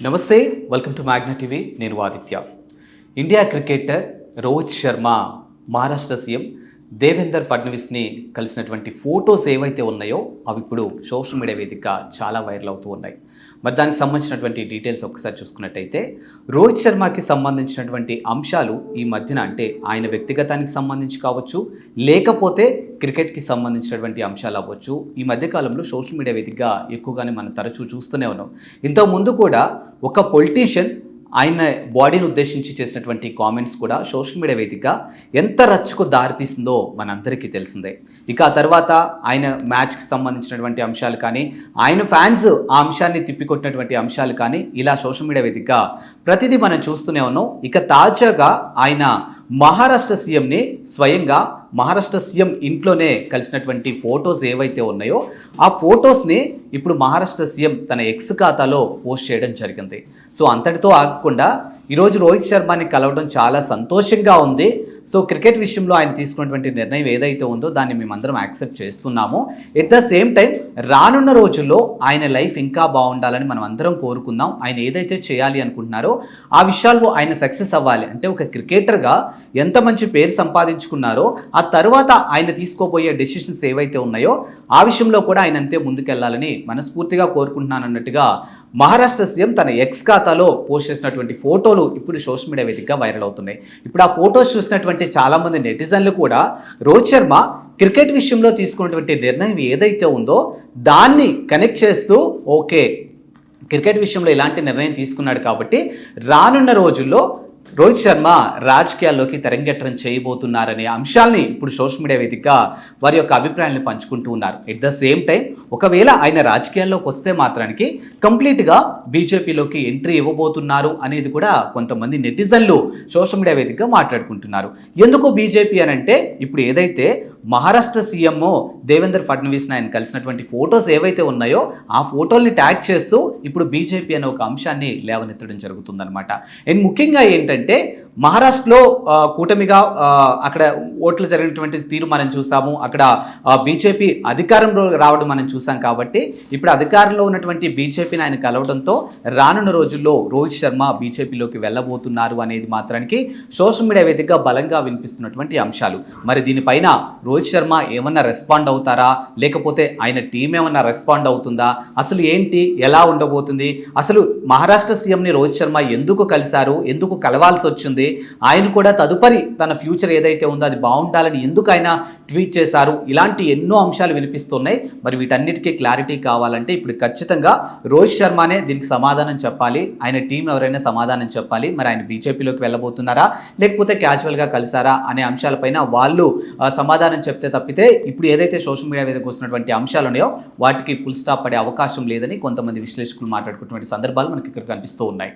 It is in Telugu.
నమస్తే వెల్కమ్ టు మ్యాగ్నా టీవీ నేను Aditya. India cricketer Rohit Sharma Maharashtra CM Devender ఫడ్నవీస్ని కలిసినటువంటి ఫొటోస్ ఏవైతే ఉన్నాయో అవి ఇప్పుడు సోషల్ మీడియా వేదికగా చాలా వైరల్ అవుతూ ఉన్నాయి. మరి దానికి సంబంధించినటువంటి డీటెయిల్స్ ఒకసారి చూసుకున్నట్టయితే రోహిత్ శర్మకి సంబంధించినటువంటి అంశాలు ఈ మధ్యన అంటే ఆయన వ్యక్తిగతానికి సంబంధించి కావచ్చు లేకపోతే క్రికెట్కి సంబంధించినటువంటి అంశాలు అవ్వచ్చు. ఈ మధ్యకాలంలో సోషల్ మీడియా వేదికగా ఎక్కువగానే మనం తరచూ చూస్తూనే ఉన్నాం. ఇంతకు ముందు కూడా ఒక పొలిటీషియన్ ఆయన బాడీని ఉద్దేశించి చేసినటువంటి కామెంట్స్ కూడా సోషల్ మీడియా వేదికగా ఎంత రచ్చకు దారితీసిందో మనందరికీ తెలిసిందే. ఇక ఆ తర్వాత ఆయన మ్యాచ్కి సంబంధించినటువంటి అంశాలు కానీ ఆయన ఫ్యాన్స్ ఆ అంశాన్ని తిప్పికొట్టినటువంటి అంశాలు కానీ ఇలా సోషల్ మీడియా వేదికగా ప్రతిదీ మనం చూస్తూనే ఉన్నాం. ఇక తాజాగా ఆయన మహారాష్ట్ర సీఎంని స్వయంగా మహారాష్ట్ర సీఎం ఇంట్లోనే కలిసినటువంటి ఫొటోస్ ఏవైతే ఉన్నాయో ఆ ఫొటోస్ని ఇప్పుడు మహారాష్ట్ర సీఎం తన ఎక్స్ ఖాతాలో పోస్ట్ చేయడం జరిగింది. సో అంతటితో ఆగకుండా ఈరోజు రోహిత్ శర్మని కలవడం చాలా సంతోషంగా ఉంది. సో క్రికెట్ విషయంలో ఆయన తీసుకున్నటువంటి నిర్ణయం ఏదైతే ఉందో దాన్ని మేమందరం యాక్సెప్ట్ చేస్తున్నాము. ఎట్ ద సేమ్ టైం రానున్న రోజుల్లో ఆయన లైఫ్ ఇంకా బాగుండాలని మనం అందరం కోరుకుందాం. ఆయన ఏదైతే చేయాలి అనుకుంటున్నారో ఆ విషయాల్లో ఆయన సక్సెస్ అవ్వాలి. అంటే ఒక క్రికెటర్గా ఎంత మంచి పేరు సంపాదించుకున్నారో ఆ తర్వాత ఆయన తీసుకోబోయే డెసిషన్స్ ఏవైతే ఉన్నాయో ఆ విషయంలో కూడా ఆయన అంతే ముందుకెళ్ళాలని మనస్ఫూర్తిగా కోరుకుంటున్నాను అన్నట్టుగా మహారాష్ట్ర సీఎం తన ఎక్స్ ఖాతాలో పోస్ట్ చేసినటువంటి ఫోటోలు ఇప్పుడు సోషల్ మీడియా వేదికగా వైరల్ అవుతున్నాయి. ఇప్పుడు ఆ ఫోటోస్ చూసినటువంటి చాలామంది నెటిజన్లు కూడా రోహిత్ శర్మ క్రికెట్ విషయంలో తీసుకున్నటువంటి నిర్ణయం ఏదైతే ఉందో దాన్ని కనెక్ట్ చేస్తూ ఓకే క్రికెట్ విషయంలో ఇలాంటి నిర్ణయం తీసుకున్నాడు కాబట్టి రానున్న రోజుల్లో రోహిత్ శర్మ రాజకీయాల్లోకి తెరంగేట్రం చేయబోతున్నారనే అంశాల్ని ఇప్పుడు సోషల్ మీడియా వేదికగా వారి యొక్క అభిప్రాయాలను పంచుకుంటూ ఉన్నారు. ఎట్ ద సేమ్ టైం ఒకవేళ ఆయన రాజకీయాల్లోకి వస్తే మాత్రానికి కంప్లీట్గా బీజేపీలోకి ఎంట్రీ ఇవ్వబోతున్నారు అనేది కూడా కొంతమంది నెటిజన్లు సోషల్ మీడియా వేదికగా మాట్లాడుకుంటున్నారు. ఎందుకు బీజేపీ అని అంటే ఇప్పుడు ఏదైతే మహారాష్ట్ర సీఎం దేవేంద్ర ఫడ్నవీస్ ఆయన కలిసినటువంటి ఫొటోస్ ఏవైతే ఉన్నాయో ఆ ఫోటోల్ని ట్యాగ్ చేస్తూ ఇప్పుడు బీజేపీ అనే ఒక అంశాన్ని లేవనెత్తడం జరుగుతుందన్నమాట. అండ్ ముఖ్యంగా ఏంటంటే మహారాష్ట్రలో కూటమిగా అక్కడ ఓట్లు జరిగినటువంటి తీరు మనం చూసాము. అక్కడ బీజేపీ అధికారంలో రావడం మనం చూసాం కాబట్టి ఇప్పుడు అధికారంలో ఉన్నటువంటి బీజేపీని ఆయన కలవడంతో రానున్న రోజుల్లో రోహిత్ శర్మ బీజేపీలోకి వెళ్ళబోతున్నారు అనేది మాత్రానికి సోషల్ మీడియా వేదికగా బలంగా వినిపిస్తున్నటువంటి అంశాలు. మరి దీనిపైన రోహిత్ రోహిత్ శర్మ ఏమన్నా రెస్పాండ్ అవుతారా? లేకపోతే ఆయన టీం ఏమన్నా రెస్పాండ్ అవుతుందా? అసలు ఏంటి? ఎలా ఉండబోతుంది? అసలు మహారాష్ట్ర సీఎంని రోహిత్ శర్మ ఎందుకు కలిశారు? ఎందుకు కలవాల్సి వచ్చింది? ఆయన కూడా తదుపరి తన ఫ్యూచర్ ఏదైతే ఉందో అది బాగుండాలని ఎందుకు ఆయన ట్వీట్ చేశారు? ఇలాంటి ఎన్నో అంశాలు వినిపిస్తున్నాయి. మరి వీటన్నిటికీ క్లారిటీ కావాలంటే ఇప్పుడు ఖచ్చితంగా రోహిత్ శర్మనే దీనికి సమాధానం చెప్పాలి. ఆయన టీం ఎవరైనా సమాధానం చెప్పాలి. మరి ఆయన బీజేపీలోకి వెళ్ళబోతున్నారా? లేకపోతే క్యాజువల్గా కలిసారా అనే అంశాలపైన వాళ్ళు సమాధానం సమాధానం చెప్తే తప్పితే ఇప్పుడు ఏదైతే సోషల్ మీడియా మీదకి వస్తున్నటువంటి అంశాలు ఉన్నాయో వాటికి ఫుల్ స్టాప్ పడే అవకాశం లేదని కొంతమంది విశ్లేషకులు మాట్లాడుకున్నటువంటి సందర్భాలు మనకి ఇక్కడ కనిపిస్తూ ఉన్నాయి.